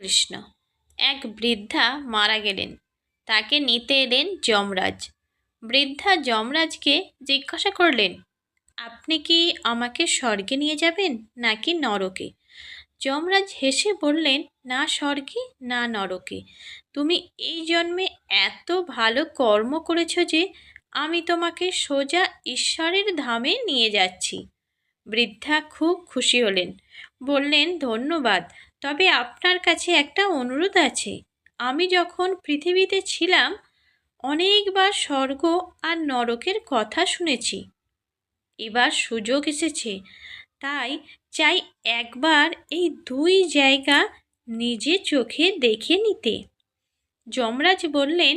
কৃষ্ণ। এক বৃদ্ধা মারা গেলেন। তাকে নিতে এলেন যমরাজ। বৃদ্ধা যমরাজকে জিজ্ঞাসা করলেন, আপনি কি আমাকে স্বর্গে নিয়ে যাবেন নাকি নরকে? যমরাজ হেসে বললেন, না স্বর্গে, না নরকে। তুমি এই জন্মে এত ভালো কর্ম করেছ যে আমি তোমাকে সোজা ঈশ্বরের ধামে নিয়ে যাচ্ছি। বৃদ্ধা খুব খুশি হলেন, বললেন, ধন্যবাদ। তবে আপনার কাছে একটা অনুরোধ আছে। আমি যখন পৃথিবীতে ছিলাম, অনেকবার স্বর্গ আর নরকের কথা শুনেছি। এবার সুযোগ এসেছে, তাই চাই একবার এই দুই জায়গা নিজে চোখে দেখে নিতে। যমরাজ বললেন,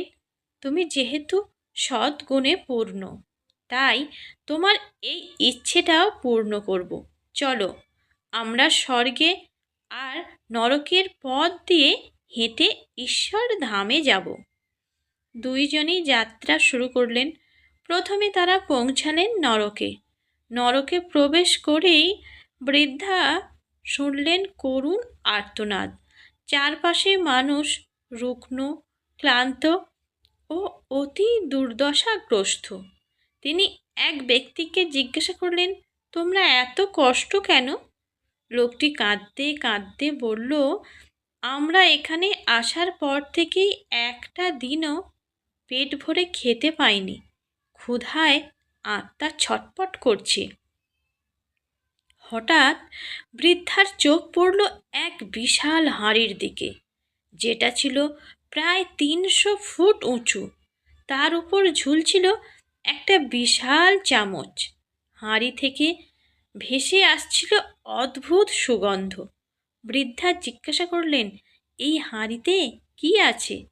তুমি যেহেতু সৎ গুণে পূর্ণ, তাই তোমার এই ইচ্ছেটাও পূর্ণ করব। চলো, আমরা স্বর্গে আর নরকের পথ দিয়ে হেঁটে ঈশ্বর ধামে যাব। দুইজনেই যাত্রা শুরু করলেন। প্রথমে তারা পৌঁছালেন নরকে। নরকে প্রবেশ করেই বৃদ্ধা শুনলেন করুণ আর্তনাদ। চারপাশে মানুষ রুগ্ন, ক্লান্ত ও অতি দুর্দশাগ্রস্ত। তিনি এক ব্যক্তিকে জিজ্ঞাসা করলেন, তোমরা এত কষ্ট কেন? লোকটি কাঁদতে কাঁদতে বলল, আমরা এখানে আসার পর থেকেই একটা দিনও পেট ভরে খেতে পাইনি। ক্ষুধায় আত্মা ছটপট করছে হঠাৎ বৃদ্ধার চোখ পড়ল এক বিশাল হাঁড়ির দিকে, যেটা ছিল প্রায় তিনশো ফুট উঁচু। তার উপর ঝুলছিল একটা বিশাল চামচ। হাঁড়ি থেকে ভেসে আসছিল অদ্ভুত সুগন্ধ। বৃদ্ধা জিজ্ঞাসা করলেন, এই হাঁড়িতে কি আছে?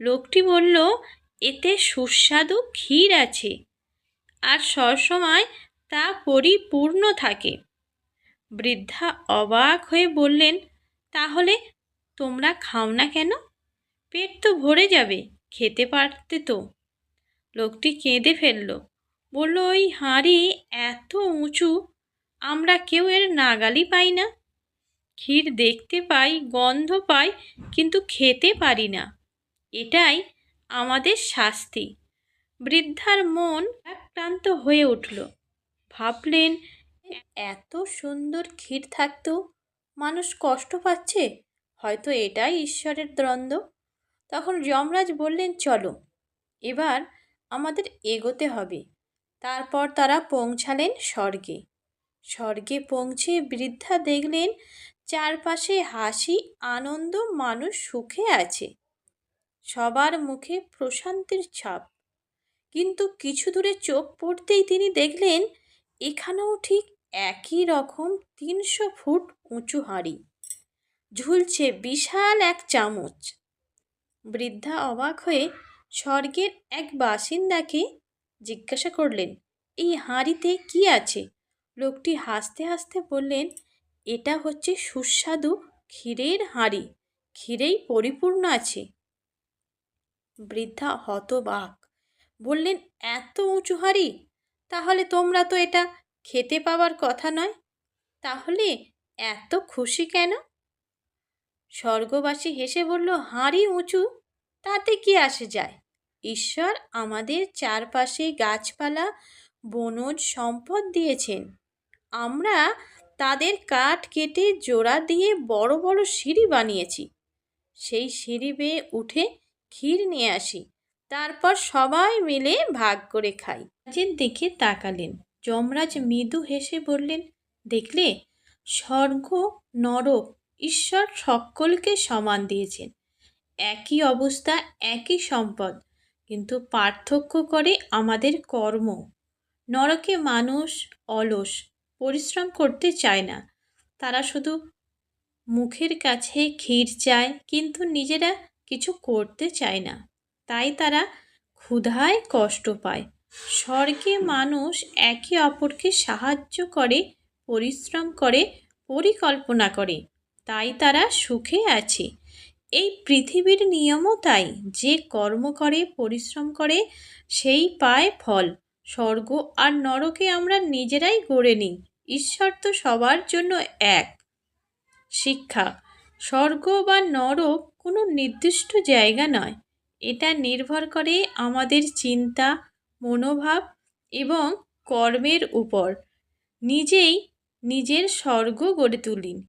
লোকটি বলল, এতে সুস্বাদু ক্ষীর আছে আর সবসময় তা পরিপূর্ণ থাকে। বৃদ্ধা অবাক হয়ে বললেন, তাহলে তোমরা খাও না কেন? পেট তো ভরে যাবে, খেতে পারতে তো। লোকটি কেঁদে ফেলল, বলল, ওই হাঁড়ি এত উঁচু আমরা কেউ এর নাগালই পাই না। ক্ষীর দেখতে পাই, গন্ধ পাই, কিন্তু খেতে পারি না। এটাই আমাদের শাস্তি। বৃদ্ধার মন আক্রান্ত হয়ে উঠল। ভাবলেন, এত সুন্দর ক্ষীর থাকতেও মানুষ কষ্ট পাচ্ছে, হয়তো এটাই ঈশ্বরের দ্বন্দ্ব। তখন যমরাজ বললেন, চলো, এবার আমাদের এগোতে হবে। তারপর তারা পৌঁছালেন স্বর্গে। স্বর্গে পৌঁছে বৃদ্ধা দেখলেন চারপাশে হাসি, আনন্দ, মানুষ সুখে আছে। সবার মুখে প্রশান্তির ছাপ। কিন্তু কিছু দূরে চোখ পড়তেই তিনি দেখলেন, এখানেও ঠিক একই রকম তিনশো ফুট উঁচু হাঁড়ি। ঝুলছে বিশাল এক চামচ। বৃদ্ধা অবাক হয়ে স্বর্গের এক বাসিন্দাকে জিজ্ঞাসা করলেন, এই হাঁড়িতে কি আছে? লোকটি হাসতে হাসতে বললেন, এটা হচ্ছে সুস্বাদু ক্ষীরের হাঁড়ি। ক্ষীরেই পরিপূর্ণ আছে। বৃদ্ধা হতবাক। বললেন, এত উঁচু হাঁড়ি? তাহলে তোমরা তো এটা খেতে পাওয়ার কথা নয়। তাহলে এত খুশি কেন? স্বর্গবাসী হেসে বলল, হাঁড়ি উঁচু, তাতে কি আসে যায়? ঈশ্বর আমাদের চারপাশে গাছপালা, বনজ সম্পদ দিয়েছেন। আমরা তাদের কাঠ কেটে জোড়া দিয়ে বড় বড় সিঁড়ি বানিয়েছি। সেই সিঁড়ি বেয়ে উঠে ক্ষীর নিয়ে আসি। তারপর সবাই মিলে ভাগ করে খাই। রাজের দিকে তাকালেন। যমরাজ মৃদু হেসে বললেন, দেখলে, স্বর্গ, নরক, ঈশ্বর সকলকে সমান দিয়েছেন। একই অবস্থা, একই সম্পদ, কিন্তু পার্থক্য করে আমাদের কর্ম। নরকে মানুষ অলস পরিশ্রম করতে চায় না। তারা শুধু মুখের কাছে ক্ষীর চায়, কিন্তু নিজেরা কিছু করতে চায় না। তাই তারা ক্ষুধায় কষ্ট পায়। স্বর্গে মানুষ একে অপরকে সাহায্য করে, পরিশ্রম করে, পরিকল্পনা করে। তাই তারা সুখে আছে। এই পৃথিবীর নিয়মও তাই। যে কর্ম করে, পরিশ্রম করে, সেই পায় ফল। স্বর্গ আর নরকে আমরা নিজেরাই গড়ে নিই। ঈশ্বর তো সবার জন্য এক। শিক্ষা, স্বর্গ বা নরক কোনো নির্দিষ্ট জায়গা নয়। এটা নির্ভর করে আমাদের চিন্তা, মনোভাব এবং কর্মের উপর। নিজেই নিজের স্বর্গ গড়ে তুলি।